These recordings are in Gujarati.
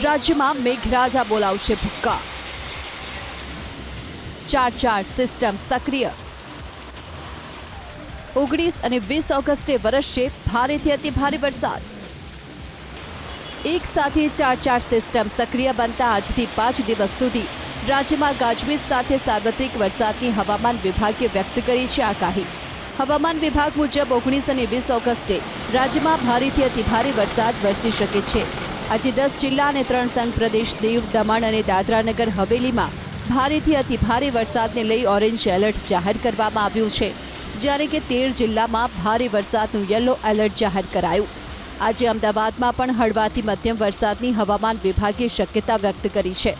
રાજ્યમાં મેઘરાજા બોલાવશે ભૂક્કા. ચાર ચાર સિસ્ટમ સક્રિય. ઓગણીસ અને વીસ ઓગસ્ટે વરસશે ભારેથી અતિ ભારે વરસાદ. એક સાથે ચાર ચાર સિસ્ટમ સક્રિય બનતા આજથી પાંચ દિવસ સુધી રાજ્યમાં ગાજવીજ સાથે સાર્વત્રિક વરસાદની હવામાન વિભાગે વ્યક્ત કરી છે આગાહી. હવામાન વિભાગ મુજબ ઓગણીસ અને વીસ ઓગસ્ટે રાજ્યમાં ભારેથી અતિ ભારે વરસાદ વરસી શકે છે. આજે દસ જિલ્લા અને ત્રણ સંઘ પ્રદેશ દીવ, દમણ અને દાદરાનગર હવેલીમાં ભારેથી અતિ ભારે વરસાદને લઈ ઓરેન્જ એલર્ટ જાહેર કરવામાં આવ્યું છે. જ્યારે કે તેર જિલ્લામાં ભારે વરસાદનું યલો એલર્ટ જાહેર કરાયું. આજે અમદાવાદમાં પણ હળવાથી મધ્યમ વરસાદની હવામાન વિભાગે શક્યતા વ્યક્ત કરી છે.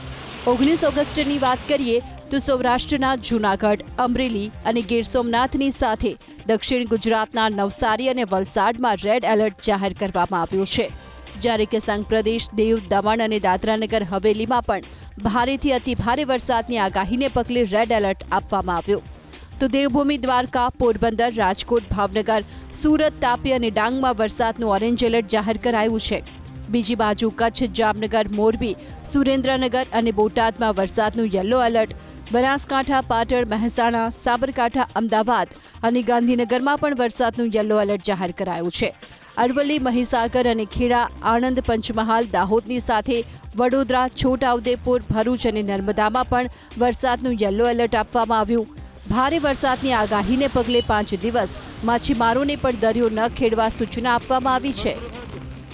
ઓગણીસ ઓગસ્ટની વાત કરીએ તો સૌરાષ્ટ્રના જૂનાગઢ, અમરેલી અને ગીર સોમનાથની સાથે દક્ષિણ ગુજરાતના નવસારી અને વલસાડમાં રેડ એલર્ટ જાહેર કરવામાં આવ્યું છે. જ્યારે કે સંઘ પ્રદેશ દીવ દમણ અને દાદરાનગર હવેલીમાં પણ ભારેથી અતિભારે વરસાદની આગાહીને પગલે રેડ એલર્ટ આપવામાં આવ્યું. તો દેવભૂમિ દ્વારકા, પોરબંદર, રાજકોટ, ભાવનગર, સુરત, તાપી અને ડાંગમાં વરસાદનું ઓરેન્જ એલર્ટ જાહેર કરાયું છે. બીજી બાજુ કચ્છ, જામનગર, મોરબી, સુરેન્દ્રનગર અને બોટાદમાં વરસાદનું યલો એલર્ટ બનાસકાંઠા, પાટણ, મહેસાણા, સાબરકાંઠા, અમદાવાદ અને ગાંધીનગરમાં પણ વરસાદનું યલો એલર્ટ જાહેર કરાયું છે. અરવલ્લી, મહીસાગર અને ખેડા, આણંદ પંચમહાલ, દાહોદની સાથે વડોદરા, છોટાઉદેપુર, ભરૂચ અને નર્મદામાં પણ વરસાદનું યલો એલર્ટ આપવામાં આવ્યું. ભારે વરસાદની આગાહીને પગલે પાંચ દિવસ માછીમારોને પણ દરિયો ન ખેડવા સૂચના આપવામાં આવી છે.